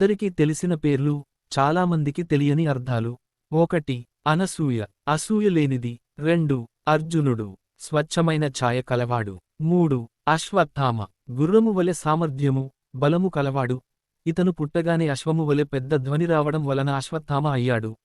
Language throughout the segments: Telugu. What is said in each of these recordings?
అందరికీ తెలిసిన పేర్లు చాలామందికి తెలియని అర్థాలు. ఒకటి అనసూయ. అసూయ లేనిది. రెండు అర్జునుడు. స్వచ్ఛమైన ఛాయ కలవాడు. మూడు అశ్వత్థామ. గుర్రము వలె సామర్థ్యము బలము కలవాడు. ఇతను పుట్టగానే అశ్వము వలె పెద్ద ధ్వని రావడం వలన అశ్వత్థామ అయ్యాడు.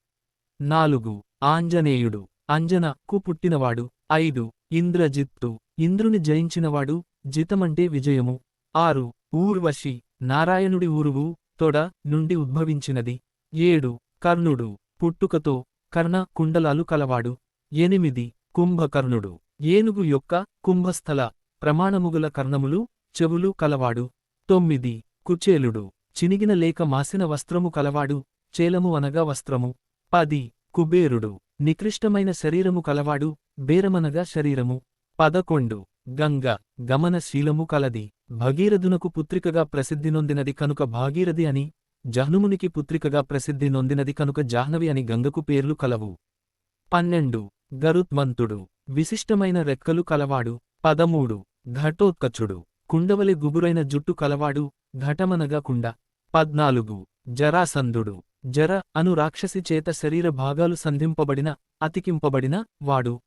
నాలుగు ఆంజనేయుడు. అంజనకు పుట్టినవాడు. ఐదు ఇంద్రజిత్తు. ఇంద్రుని జయించినవాడు. జితమంటే విజయము. ఆరు ఊర్వశి. నారాయణుడి ఊరువు. తొడ నుండి ఉద్భవించినది. ఏడు. కర్ణుడు. పుట్టుకతో కర్ణ కుండలాలు కలవాడు. ఎనిమిది. కుంభకర్ణుడు. ఏనుగు యొక్క కుంభస్థల ప్రమాణముగుల కర్ణములు చెవులు కలవాడు. తొమ్మిది. కుచేలుడు. చినిగిన లేక మాసిన వస్త్రము కలవాడు. చేలము అనగా వస్త్రము. పది. కుబేరుడు. నికృష్టమైన శరీరము కలవాడు. బేరమనగా శరీరము. పదకొండు. గంగ. గమనశీలము కలది. భగీరథునకు పుత్రికగా ప్రసిద్ధి నొందినది కనుక భాగీరథి అని జహ్నుమునికి పుత్రికగా ప్రసిద్ధి నొందినది కనుక జాహ్నవి అని గంగకు పేర్లు కలవు. పన్నెండు. గరుత్మంతుడు. విశిష్టమైన రెక్కలు కలవాడు. పదమూడు. ఘటోత్కచుడు. కుండవలి గుబురైన జుట్టు కలవాడు. ఘటమనగా కుండ. పద్నాలుగు. జరాసంధుడు. జర అను రాక్షసి చేత శరీర భాగాలు సంధింపబడిన అతికింపబడిన వాడు.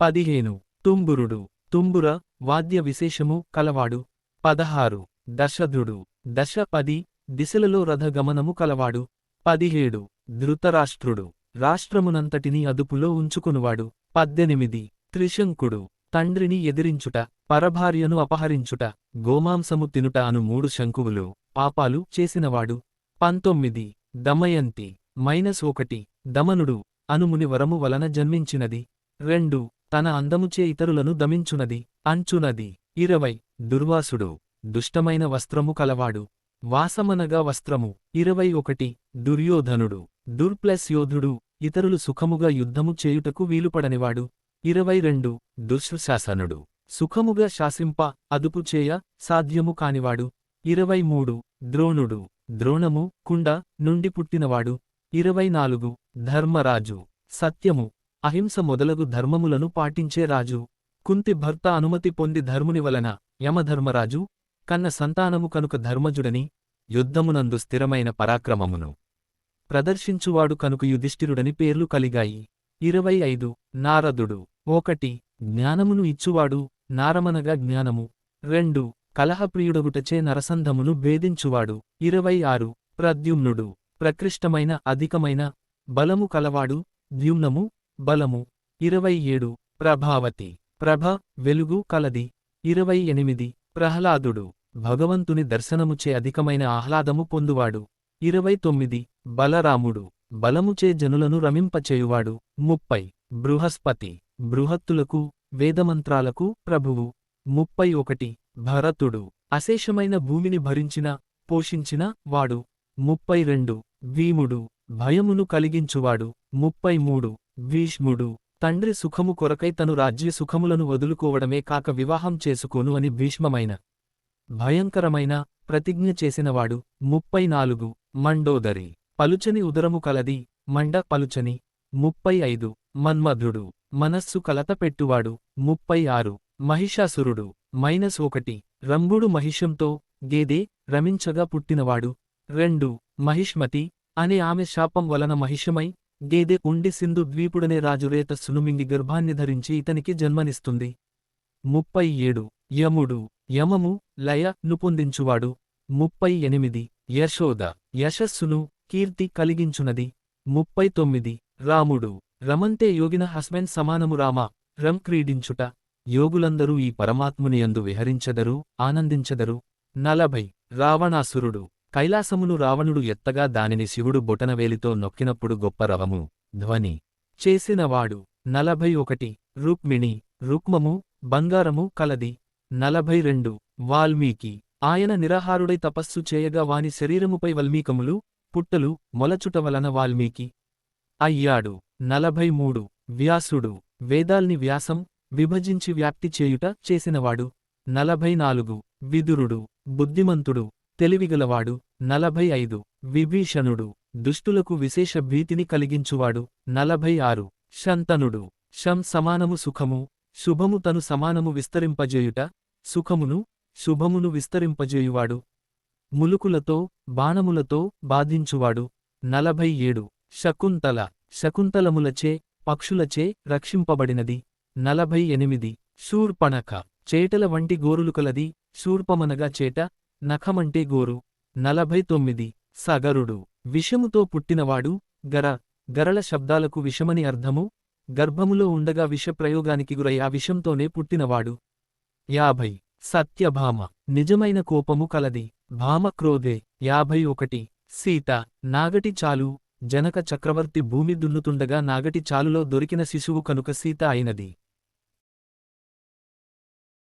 పదిహేను. తుంబురుడు. తుంబుర వాద్య విశేషము కలవాడు. పదహారు. దశధుడు. దశ పది. దిశలలో రథగమనము కలవాడు. పదిహేడు. ధృతరాష్ట్రుడు. రాష్ట్రమునంతటినీ అదుపులో ఉంచుకునువాడు. పద్దెనిమిది. త్రిశంకుడు. తండ్రిని ఎదిరించుట పరభార్యను అపహరించుట గోమాంసము తినుట అను మూడు శంకువులు పాపాలు చేసినవాడు. పంతొమ్మిది. దమయంతి. మైనస్ ఒకటి. దమనుడు అనుముని వరము వలన జన్మించినది. రెండు. తన అందముచే ఇతరులను దమించునది. అంచునది. ఇరవై. దుర్వాసుడు దుష్టమైన వస్త్రము కలవాడు. వాసమనగా వస్త్రము ఇరవై ఒకటి దుర్యోధనుడు. దుర్ప్లస్ యోధుడు ఇతరులు సుఖముగా యుద్ధము చేయుటకు వీలుపడనివాడు. ఇరవై రెండు దుశ్శాసనుడు సుఖముగా శాసింప అదుపు చేయ సాధ్యము కానివాడు. ఇరవై మూడు ద్రోణుడు. ద్రోణము కుండ నుండి పుట్టినవాడు. ఇరవై నాలుగు ధర్మరాజు. సత్యము అహింస మొదలగు ధర్మములను పాటించే రాజు. కుంతి భర్త అనుమతి పొంది ధర్ముని వలన యమధర్మరాజు కన్న సంతానము కనుక ధర్మజుడని యుద్ధమునందు స్థిరమైన పరాక్రమమును ప్రదర్శించువాడు కనుక యుధిష్ఠిరుడని పేర్లు కలిగాయి. ఇరవై ఐదు. నారదుడు. ఒకటి. జ్ఞానమును ఇచ్చువాడు నారమనగా జ్ఞానము. రెండు. కలహప్రియుడగుటచే నరసంధమును భేదించువాడు. ఇరవై ఆరు. ప్రద్యుమ్నుడు. ప్రకృష్టమైన అధికమైన బలము కలవాడు. ద్యుమ్నము బలము. ఇరవై ఏడు. ప్రభావతి. ప్రభ వెలుగు కలది. ఇరవై ఎనిమిది. ప్రహ్లాదుడు. భగవంతుని దర్శనముచే అధికమైన ఆహ్లాదము పొందువాడు. ఇరవై తొమ్మిది. బలరాముడు. బలముచే జనులను రమింపచేయువాడు. ముప్పై. బృహస్పతి. బృహత్తులకు వేదమంత్రాలకు ప్రభువు. ముప్పై ఒకటి. భరతుడు. అశేషమైన భూమిని భరించిన పోషించిన వాడు. ముప్పై రెండు. భీముడు. భయమును కలిగించువాడు. ముప్పై మూడు. భీష్ముడు. తండ్రి సుఖము కొరకై తను రాజ్య సుఖములను వదులుకోవడమే కాక వివాహం చేసుకోను అని భీష్మమైన భయంకరమైన ప్రతిజ్ఞ చేసినవాడు ముప్పై నాలుగు మండోదరి. పలుచని ఉదరము కలది మండ పలుచని ముప్పై ఐదు మన్మధుడు. మనస్సు కలత పెట్టువాడు ముప్పై ఆరు మహిషాసురుడు. మైనస్ ఒకటి రంభుడు మహిషంతో గేదే రమించగా పుట్టినవాడు రెండు మహిష్మతి అనే ఆమె శాపం వలన మహిషమై గేదె ఉండి సింధు ద్వీపుడనే రాజు సునుమింగి మింగి గర్భాన్ని ధరించి ఇతనికి జన్మనిస్తుంది. ముప్పై ఏడు. యముడు. యమము లయ ను పొందించువాడు ముప్పై ఎనిమిది. యశోద. యశస్సును కీర్తి కలిగించునది. ముప్పై తొమ్మిది. రాముడు. రమంతే యోగిన హస్బెండ్ సమానము రామ. రం క్రీడించుట. యోగులందరూ ఈ పరమాత్మునియందు విహరించెదరు ఆనందించెదరు. నలభై. రావణాసురుడు. కైలాసమును రావణుడు ఎత్తగా దానిని శివుడు బొటనవేలితో నొక్కినప్పుడు గొప్ప రవము ధ్వని. చేసినవాడు నలభై ఒకటి రుక్మిణి రుక్మము బంగారము కలది. నలభై రెండు వాల్మీకి. ఆయన నిరాహారుడై తపస్సు చేయగా వాని శరీరముపై వల్మీకములు పుట్టలు మొలచుట వలన వాల్మీకి. అయ్యాడు. నలభై మూడు వ్యాసుడు. వేదాల్ని వ్యాసం విభజించి వ్యాప్తి చేయుట చేసినవాడు. నలభై నాలుగు విదురుడు బుద్ధిమంతుడు తెలివిగలవాడు. నలభై ఐదు విభీషణుడు. దుష్టులకు విశేష భీతిని కలిగించువాడు. నలభై ఆరు శంతనుడు. శం సమానము సుఖము. శుభము తను సమానము విస్తరింపజేయుట సుఖమును శుభమును విస్తరింపజేయువాడు. ములుకులతో బాణములతో బాధించువాడు. నలభై ఏడు శకుంతల. శకుంతలములచే పక్షులచే రక్షింపబడినది. నలభై ఎనిమిది శూర్పణఖ. చేటల వంటి గోరులు కలది శూర్పమనగా చేట నఖమంటే గోరు. నలభై తొమ్మిది సగరుడు. విషముతో పుట్టినవాడు గర గరళ శబ్దాలకు విషమని అర్థము గర్భములో ఉండగా విషప్రయోగానికి గురై ఆ విషంతోనే పుట్టినవాడు. యాభై. సత్యభామ. నిజమైన కోపము కలది. భామ క్రోధే. యాభై ఒకటి. సీత. నాగటి చాలు. జనక చక్రవర్తి భూమి దున్నుతుండగా నాగటి చాలులో దొరికిన శిశువు కనుక సీత అయినది.